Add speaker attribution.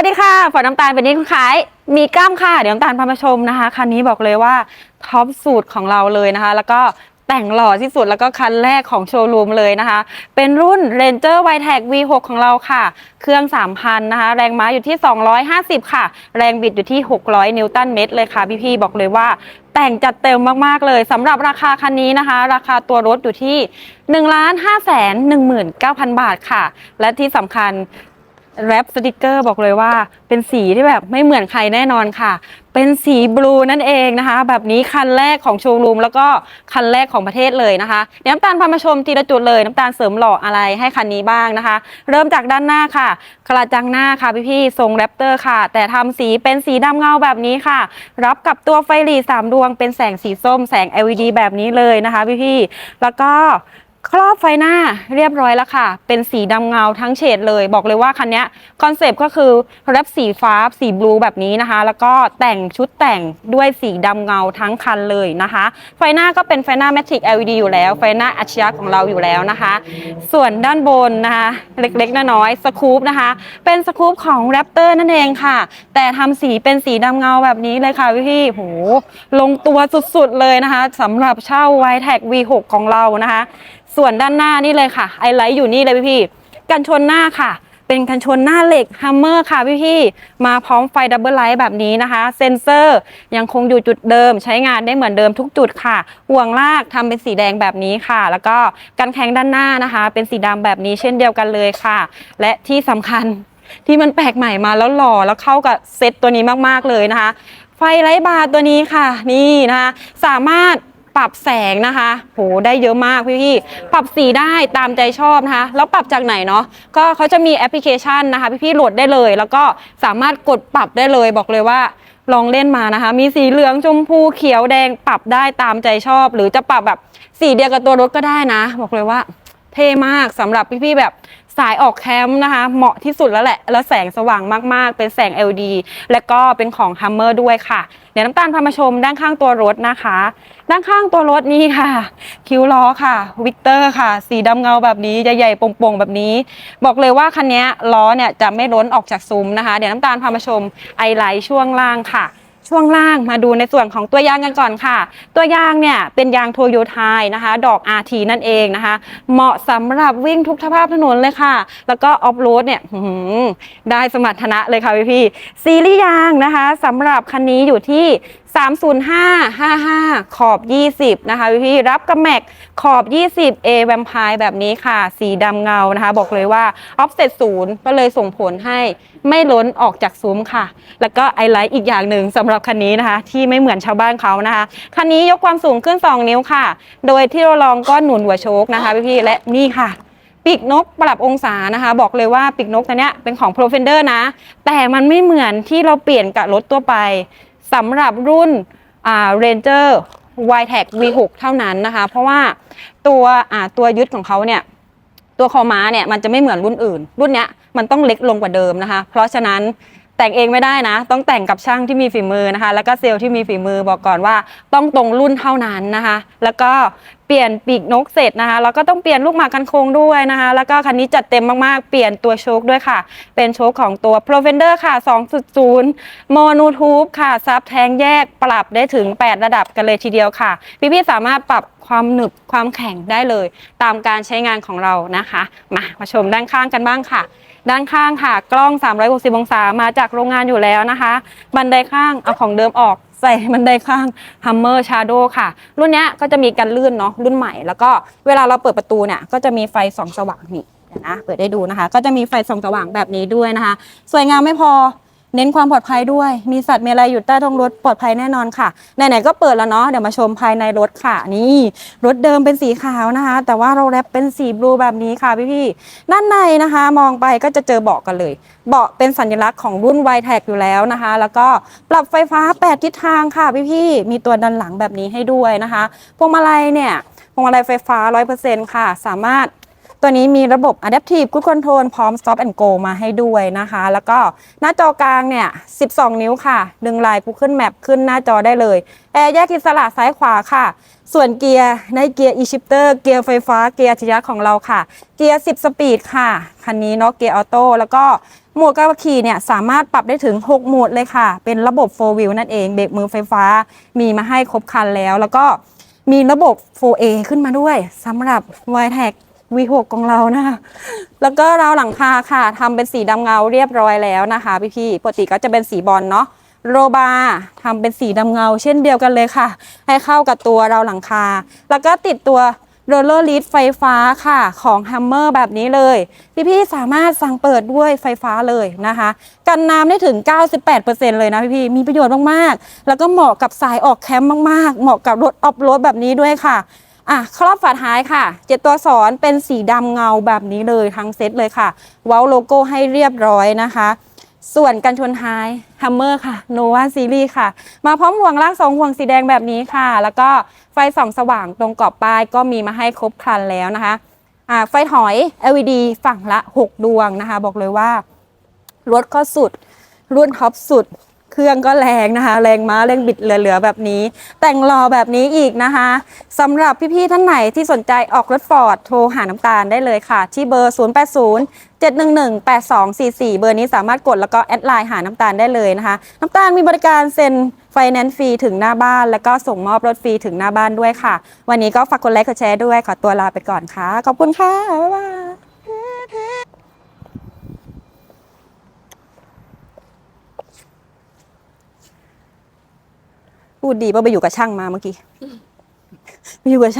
Speaker 1: วัสดีค่ะฝอน้ำตาลเป็นนี่คุณขาย มีกล้ามค่ะ เดี๋ยวน้ำตาลพามาชมนะคะ คันนี้บอกเลยว่าท็อปสูตรของเราเลยนะคะ แล้วก็แต่งหล่อที่สุดแล้วก็คันแรกของโชว์รูมเลยนะคะ เป็นรุ่น Ranger w i t e c V6 ของเราค่ะ เครื่อง 3,000 นะคะ แรงม้าอยู่ที่ 250 ค่ะ แรงบิดอยู่ที่ 600 นิวตันเมตรเลยค่ะ พี่ๆ บอกเลยว่าแต่งจัดเต็มมาก ๆ เลยสำหรับราคาคันนี้นะคะ ราคาตัวรถอยู่ที่ 1 5 1 9 0 0 0 บาทค่ะ และที่สำคัญ แรปสติกเกอร์บอกเลยว่า เป็นสีที่แบบไม่เหมือนใครแน่นอนค่ะ เป็นสีบลูนั่นเองนะคะ แบบนี้คันแรกของโชว์รูมแล้วก็คันแรกของประเทศเลยนะคะเดี๋ยวน้ำตาลพามาชมทีละจุดเลยน้ำตาลเสริมหล่ออะไรให้คันนี้บ้างนะคะ เริ่มจากด้านหน้าค่ะ กระจังหน้าค่ะพี่ๆทรงแรปเตอร์ค่ะ แต่ทำสีเป็นสีดำเงาแบบนี้ค่ะ รับกับตัวไฟหลีสามดวงเป็นแสงสีส้มแสง LED แบบนี้เลยนะคะพี่ๆแล้วก็ ครอบไฟหน้าเรียบร้อยแล้วค่ะ เป็นสีดำเงาทั้งเฉดเลย บอกเลยว่าคันนี้คอนเซปต์ก็คือแรปสีฟ้าสีบลูแบบนี้นะคะ แล้วก็แต่งชุดแต่งด้วยสีดำเงาทั้งคันเลยนะคะ ไฟหน้าก็เป็นไฟหน้าแมทริก LED อยู่แล้ว ไฟหน้าอัจฉริยะของเราอยู่แล้วนะคะ ส่วนด้านบนนะคะ เล็กๆน้อยๆสกูปนะคะ เป็นสกูปของแรปเตอร์นั่นเองค่ะ แต่ทำสีเป็นสีดำเงาแบบนี้เลยค่ะพี่โหลงตัวสุดๆเลยนะคะสำหรับเช่า y t e c V6 ของเรานะคะส่วนด้านหน้านี่เลยค่ะไอไลท์อยู่นี่เลยพี่ๆกันชนหน้าค่ะ เป็นกันชนหน้าเหล็กฮัมเมอร์ค่ะพี่ๆมาพร้อมไฟดับเบิลไลท์แบบนี้นะคะ เซนเซอร์ยังคงอยู่จุดเดิม ใช้งานได้เหมือนเดิมทุกจุดค่ะห่วงลากทำเป็นสีแดงแบบนี้ค่ะ แล้วก็กันแข็งด้านหน้านะคะ เป็นสีดำแบบนี้เช่นเดียวกันเลยค่ะ และที่สำคัญที่มันแปลกใหม่มาแล้วหล่อแล้วเข้ากับเซตตัวนี้มากๆเลยนะคะ ไฟไลท์บาร์ตัวนี้ค่ะ นี่นะคะสามารถ ปรับแสงนะคะ โห ได้เยอะมากพี่ๆปรับสีได้ตามใจชอบนะคะ แล้วปรับจากไหนเนาะ ก็เขาจะมีแอปพลิเคชันนะคะ พี่ๆโหลดได้เลย แล้วก็สามารถกดปรับได้เลย บอกเลยว่าลองเล่นมานะคะ มีสีเหลืองชมพูเขียวแดงปรับได้ตามใจชอบ หรือจะปรับแบบสีเดียวกับตัวรถก็ได้นะ บอกเลยว่าเท่มากสำหรับพี่ๆแบบ สายออกแคมป์นะคะ เหมาะที่สุดแล้วแหละ แล้วแสงสว่างมากๆ เป็นแสง LED และก็เป็นของ Hummer ด้วยค่ะ เดี๋ยวน้ำตาลพามาชมด้านข้างตัวรถนะคะ ด้านข้างตัวรถนี่ค่ะ คิ้วล้อค่ะวิกเตอร์ค่ะ สีดำเงาแบบนี้ใหญ่ๆโป่งๆแบบนี้ บอกเลยว่าคันนี้ล้อเนี่ยจะไม่ล้นออกจากซุ้มนะคะ เดี๋ยวน้ำตาลพามาชมไอไลท์ช่วงล่างค่ะ ช่วงล่างมาดูในส่วนของตัวยางกันก่อนค่ะ ตัวยางเนี่ยเป็นยางโทโยไทยนะคะ ดอก RT นั่นเองนะคะ เหมาะสำหรับวิ่งทุกสภาพถนนเลยค่ะ แล้วก็ออฟโรดเนี่ยได้สมรรถนะเลยค่ะพี่พี่ซีรีส์ยางนะคะสำหรับคันนี้อยู่ที่30555 ขอบ 20 นะคะพี่รับกับแม็กขอบ 20 A แวมไพร์แบบนี้ค่ะ สีดำเงานะคะ บอกเลยว่าออฟเซตศูนย์ก็เลยส่งผลให้ไม่ล้นออกจากซุ้มค่ะ แล้วก็ไอไลท์อีกอย่างหนึ่งสำหรับคันนี้นะคะ ที่ไม่เหมือนชาวบ้านเขานะคะ คันนี้ยกความสูงขึ้น 2 นิ้วค่ะ โดยที่เราลองก็หนุนหัวโชคนะคะพี่และนี่ค่ะปีกนกปรับองศานะคะ บอกเลยว่าปีกนกตัวเนี้ยเป็นของ Profender นะ แต่มันไม่เหมือนที่เราเปลี่ยนกับรถตัวไป สำหรับรุ่นอ่า Ranger y t e c V6 เท่านั้นนะคะ เพราะว่าตัวตัวยึดของเขาเนี่ยตัวคอม้าเนี่ยมันจะไม่เหมือนรุ่นอื่น รุ่นเนี้ยมันต้องเล็กลงกว่าเดิมนะคะ เพราะฉะนั้นแต่งเองไม่ได้นะ ต้องแต่งกับช่างที่มีฝีมือนะคะ แล้วก็เซลล์ที่มีฝีมือบอกก่อนว่า ต้องตรงรุ่นเท่านั้นนะคะ แล้วก็ เปลี่ยนปีกนกเสร็จนะคะ แล้วก็ต้องเปลี่ยนลูกหมากกันโค้งด้วยนะคะ แล้วก็คันนี้จัดเต็มมากๆ เปลี่ยนตัวโชคด้วยค่ะ เป็นโชคของตัว Profender ค่ะ 2.0โมนูทูบค่ะ ซับแทงแยกปรับได้ถึง 8 ระดับกันเลยทีเดียวค่ะ พี่ๆ สามารถปรับความหนึบความแข็งได้เลย ตามการใช้งานของเรานะคะ มามาชมด้านข้างกันบ้างค่ะ ด้านข้างค่ะ กล้อง 360 องศามาจากโรงงานอยู่แล้วนะคะ บันไดข้างเอาของเดิมออก ใส่มันได้ข้าง Hammer Shadow ค่ะ รุ่นนี้ก็จะมีกันลื่นเนาะรุ่นใหม่ แล้วก็เวลาเราเปิดประตูเนี่ยก็จะมีไฟส่องสว่างนี่นะเปิดได้ดูนะคะ ก็จะมีไฟส่องสว่างแบบนี้ด้วยนะคะ สวยงามไม่พอ เน้นความปลอดภัยด้วย มีสัตว์มีอะไรอยู่ใต้ท้องรถปลอดภัยแน่นอนค่ะไหนๆก็เปิดแล้วเนาะเดี๋ยวมาชมภายในรถค่ะ นี่รถเดิมเป็นสีขาวนะคะ แต่ว่าเราแรปเป็นสีบลูแบบนี้ค่ะพี่ๆด้านในนะคะ มองไปก็จะเจอเบาะกันเลย เบาะเป็นสัญลักษณ์ของรุ่น y t e c อยู่แล้วนะคะ แล้วก็ปรับไฟฟ้า 8 ทิศทางค่ะพี่ๆมีตัวดันหลังแบบนี้ให้ด้วยนะคะพวงมาลัยเนี่ยพวงมาลัยไฟฟ้า 100%ค่ะ สามารถ ตัวนี้มีระบบ Adaptive Cruise Control พร้อม Stop and Go มาให้ด้วยนะคะ แล้วก็หน้าจอกลางเนี่ย 12 นิ้วค่ะดึงลาย Google Map ขึ้นหน้าจอได้เลย แอร์แยกอิสระซ้ายขวาค่ะ ส่วนเกียร์ในเกียร์ e-shifter เกียร์ไฟฟ้าเกียร์อัจฉริยะของเราค่ะ เกียร์ 10 สปีดค่ะ คันนี้เนาะเกียร์ออโต้แล้วก็หมดการขี่เนี่ยสามารถปรับได้ถึง 6 โหมดเลยค่ะ เป็นระบบ 4 wheel นั่นเองเบรกมือไฟฟ้ามีมาให้ครบคันแล้ว แล้วก็มีระบบ 4A ขึ้นมาด้วยสำหรับ y t e c V6 ของเรานะคะแล้วก็ราวหลังคาค่ะทำเป็นสีดำเงาเรียบร้อยแล้วนะคะพี่ๆปกติก็จะเป็นสีบอลเนาะโรบาทำเป็นสีดำเงา เช่นเดียวกันเลยค่ะ ให้เข้ากับตัวราวหลังคา แล้วก็ติดตัวโรลเลอร์ลีดไฟฟ้าค่ะของ Hammer แบบนี้เลย พี่ๆสามารถสั่งเปิดด้วยไฟฟ้าเลยนะคะ กันน้ำได้ถึง 98%เลยนะพี่ๆมีประโยชน์มากๆ แล้วก็เหมาะกับสายออกแคมป์มากๆ เหมาะกับรถออฟโรดแบบนี้ด้วยค่ะ อะครอบฝาท้ายค่ะเจ็ดตัวสอนเป็นสีดำเงาแบบนี้เลยทั้งเซตเลยค่ะ เว้าโลโก้ให้เรียบร้อยนะคะ ส่วนกันชนท้าย Hammer ค่ะ Nova Series ค่ะ มาพร้อมห่วงลากสองห่วงสีแดงแบบนี้ค่ะ แล้วก็ไฟส่องสว่างตรงกรอบป้ายก็มีมาให้ครบครันแล้วนะคะอ่าไฟถอย LED ฝั่งละ 6 ดวงนะคะ บอกเลยว่ารถก็สุด รุ่นท็อปสุด เครื่องก็แรงนะคะ แรงม้าแรงบิดเหลือๆแบบนี้ แต่งรอแบบนี้อีกนะคะสำหรับพี่ๆท่านไหนที่สนใจออกรถฟอร์ดโทรหาน้ำตาลได้เลยค่ะ ที่เบอร์ 080 711 8244 เบอร์นี้สามารถกดแล้วก็แอดไลน์หาน้ำตาลได้เลยนะคะ น้ำตาลมีบริการเซ็นไฟแนนซ์ฟรีถึงหน้าบ้าน แล้วก็ส่งมอบรถฟรีถึงหน้าบ้านด้วยค่ะ วันนี้ก็ฝากกดไลค์กดแชร์ด้วยขอตัวลาไปก่อนค่ะ ขอบคุณค่ะบ๊ายบาย พูดดีป่ะไปอยู่กับช่างมาเมื่อกี้ไปอยู่กับช่าง